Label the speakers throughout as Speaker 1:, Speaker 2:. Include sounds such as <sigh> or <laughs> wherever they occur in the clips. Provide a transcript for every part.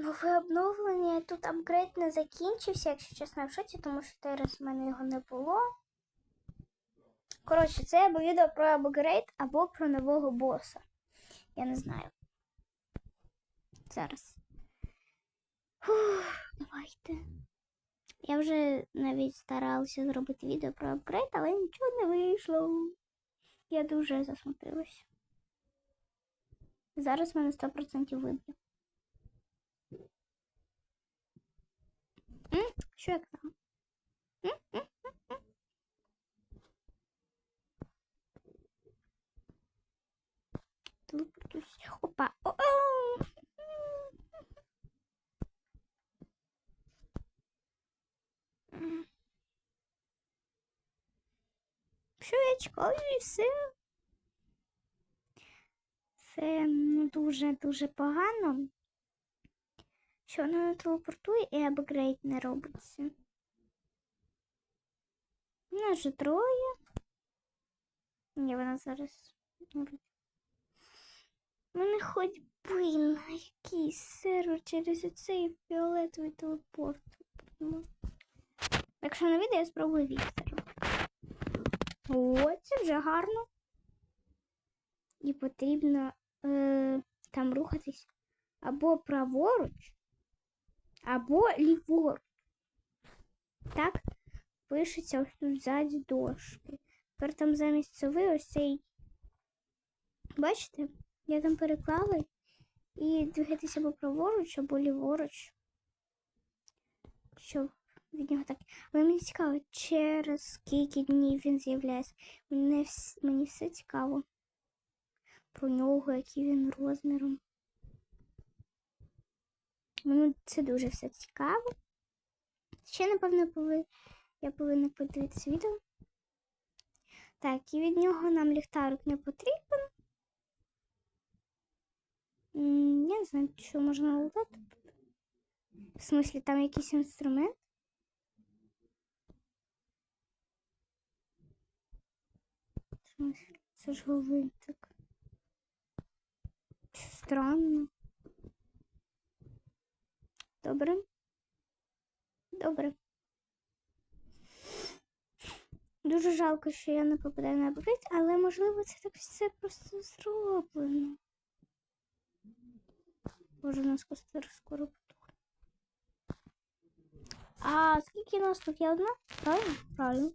Speaker 1: нове обновлення. Тут апгрейд не закінчився, якщо чесно, в шоці, тому що зараз в мене його не було. Коротше, це або відео про апгрейд, або про нового боса. Я не знаю. Зараз. Фух, давайте. Я вже навіть старалася зробити відео про апгрейд, але нічого не вийшло. Я дуже засмутилася. Зараз мене 100% виб'є. М? Що? М? Опа. О-о! Що я чекаю і все. Це ну, дуже-дуже погано. Що вона не телепортує і апгрейд не робиться. Нас же троє. Ні, вона зараз. не. Мене хоч би на якийсь сервер через цей фіолетовий телепорт. Ну. Якщо не вийде, я спробую Віктора. О, це вже гарно. І потрібно е, там рухатись або праворуч, або ліворуч. Так, пишеться ось тут ззаді дошки. Тепер там замість сови ось цей. Бачите? Я там переклала і двигатися або праворуч, або ліворуч. Щоб від нього так. Але мені цікаво, через скільки днів він з'являється. Мені, мені все цікаво про нього, який він розміром. Мені це дуже все цікаво. Ще, напевно, пови... я повинна подивитися відео. Так, і від нього нам ліхтарик не потрібен. Я не знаю, що можна лутати. В смислі, там якийсь інструмент? В смислі, це ж гвинтик. Странно. Добре. Добре. Дуже жалко, що я не попадаю на апгрейд, але можливо це так все просто зроблено. Боже, у нас костер скоро потухне. А скільки нас тут є одна? Правильно? Правильно.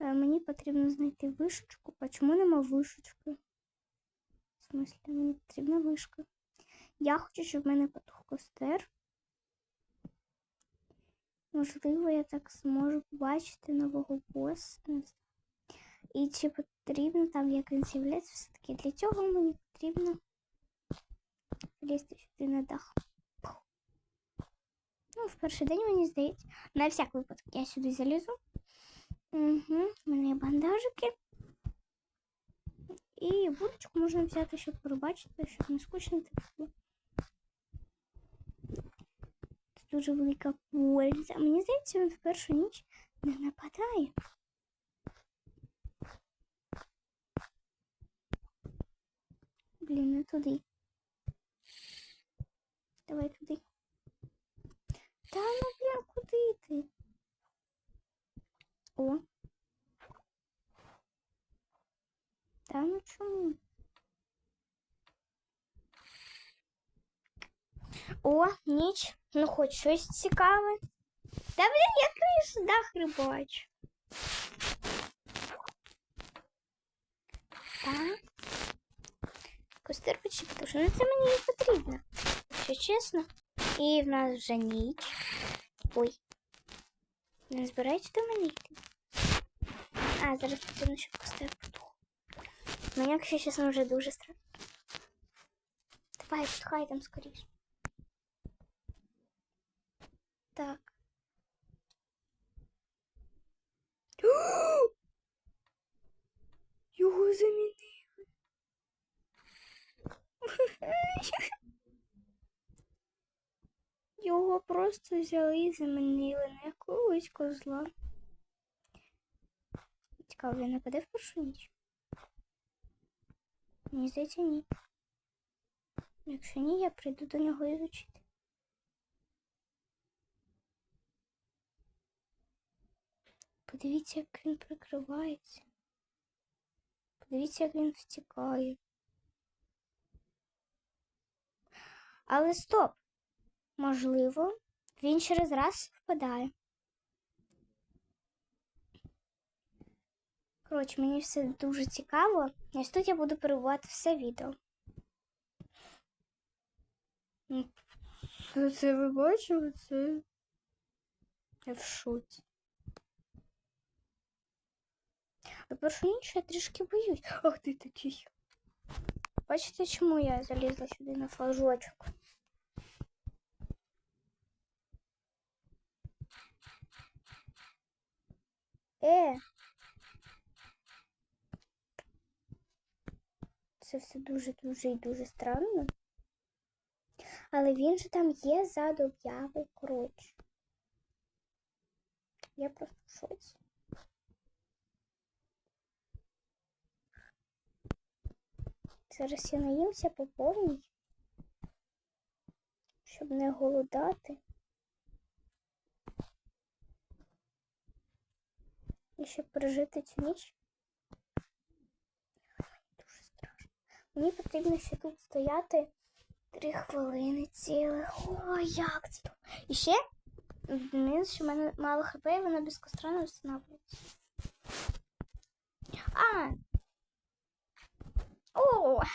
Speaker 1: Е, Мені потрібно знайти вишечку. А чому нема вишечки? В смислі, мені потрібна вишка. Я хочу, щоб в мене потух костер. Можливо, я так зможу побачити нового боса. І чи потрібно там як він з'являється, все-таки для цього мені потрібно лізти сюди на дах. Ну, в перший день мені здається. На всяк випадок я сюди залізу. Угу, у мене є бандажики. І вудочку можна взяти, щоб пробачити, щоб не скучно так було. дуже велика польза. Мені здається, він в першу ніч не нападає. Блін, не туди. Давай туди. Та ну блін, куди ти? О. Та ну чому? О, ніч. Ну хоч щось цікаве. Та блін, я криш дах рибачу. Так. Костер почти потушено. Це мені не потрібно. Якщо чесно. І в нас вже ніч. Ой. Не збирається до мене йти. А, зараз потрібно, щоб костер потух. Мені, якщо чесно, вже дуже страшно. Давай, потухай там скоріше. Так. <gasps> Його замінили. <laughs> Його просто взяли і замінили на якогось козла. Цікаво, він нападе в першу ніч? Мені здається, ні. Якщо ні, я прийду до нього і Подивіться, як він прикривається. Подивіться, як він втікає. Але стоп! Можливо, він через раз впадає. Коротше, мені все дуже цікаво. І ось тут я буду перебувати все відео. Це, ви бачили? Це я в шоці. А першу ніч я трішки боюсь. Ах ти такий. Бачите, чому я залізла сюди на флажочок? Е. Це все дуже-дуже і дуже странно. Але він же там є ззаду об'яви, коротше. Я просто в шоці. Зараз я наїмся по повній, щоб не голодати. І щоб пережити цю ніч. Дуже страшно. Мені потрібно ще тут стояти три хвилини цілих. Ой, як це тут. І ще мінус, що в мене мало хп, і воно безкостранно встановлюється. А! О! <laughs>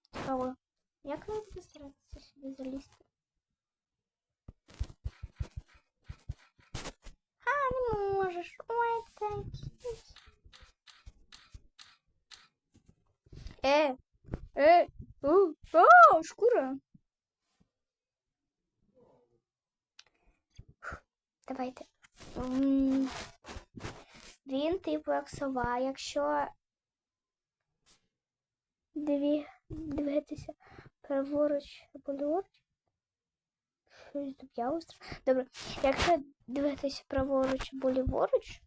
Speaker 1: Цікаво. Як мені буде старатися сюди залізти? А, не можеш. Ой, такий. Е, е, о, о, шкура. Давайте. Він типу як сова, якщо дві, дивитися праворуч або ліворуч. Щось зуб'яло страшно. Добре, якщо дивитися праворуч або ліворуч,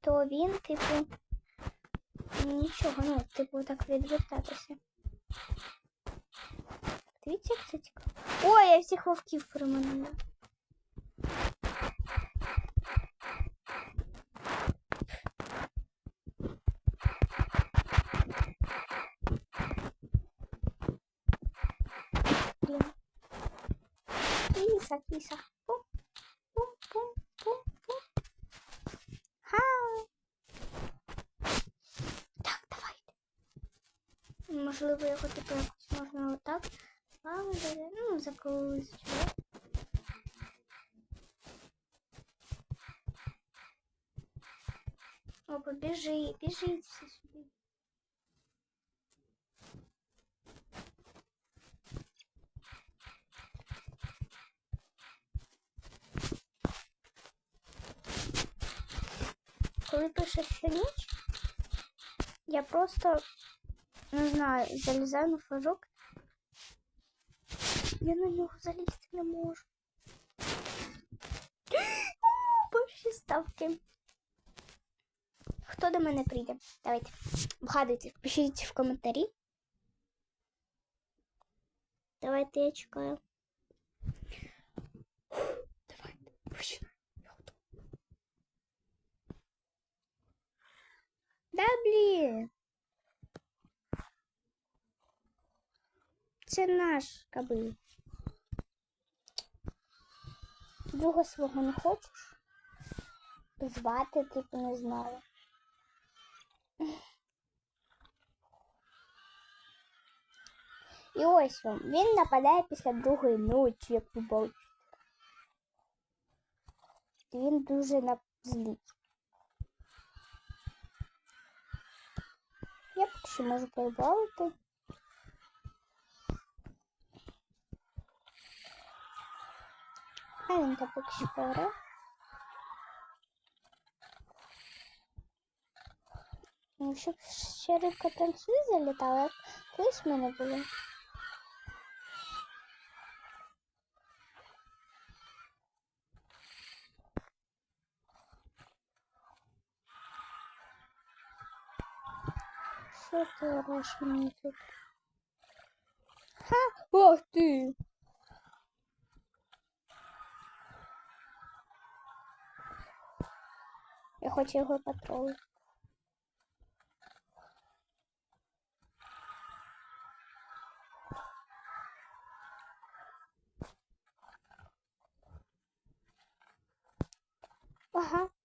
Speaker 1: то він, типу, нічого, ну, типу, так відвертатися. Дивіться, як це цікаво. Ой, я всіх вовків переманила. Кіса, кіса. Пум, пум, пум, пум, пум. Ха. Так, давайте. Можливо, його типу якось можна отак. Ставити, ну, заколисувати. О, побіжи, біжіть всі сюди. Коли пише що ніч, я просто не знаю, залізаю на флажок. Я на нього залізти не можу. <gasps> Перші ставки. Хто до мене прийде? Давайте. Вгадуйте, пишіть в коментарі. Давайте я чекаю. Давайте, починай. Да блін. Це наш кабель. Друга свого не хочеш? Звати, типу, не знаю. І ось вам. Він нападає після другої ночі, як ви бачите. Він дуже на злий. Я поки що можу прибавити. А він там поки що поре. Якщо щоб ще рибка танцює залітала, колись в мене було. Що ти ореш мені тут? Ха! Ох ти! Я хочу його потрогати. Ага.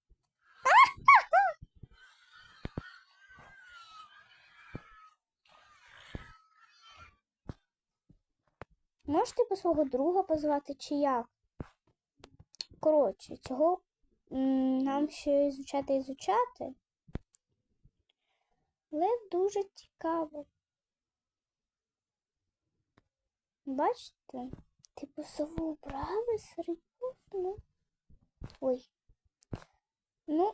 Speaker 1: Можете по свого друга позвати чи як? Коротше, цього нам ще ізучати ізучати. Але дуже цікаво. Бачите? Типу сову брали серйозно. Ой. Ну,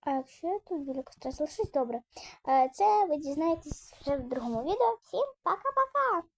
Speaker 1: а якщо я тут біля костра залишусь, добре. Е, Це ви дізнаєтесь вже в другому відео. Всім пока-пока!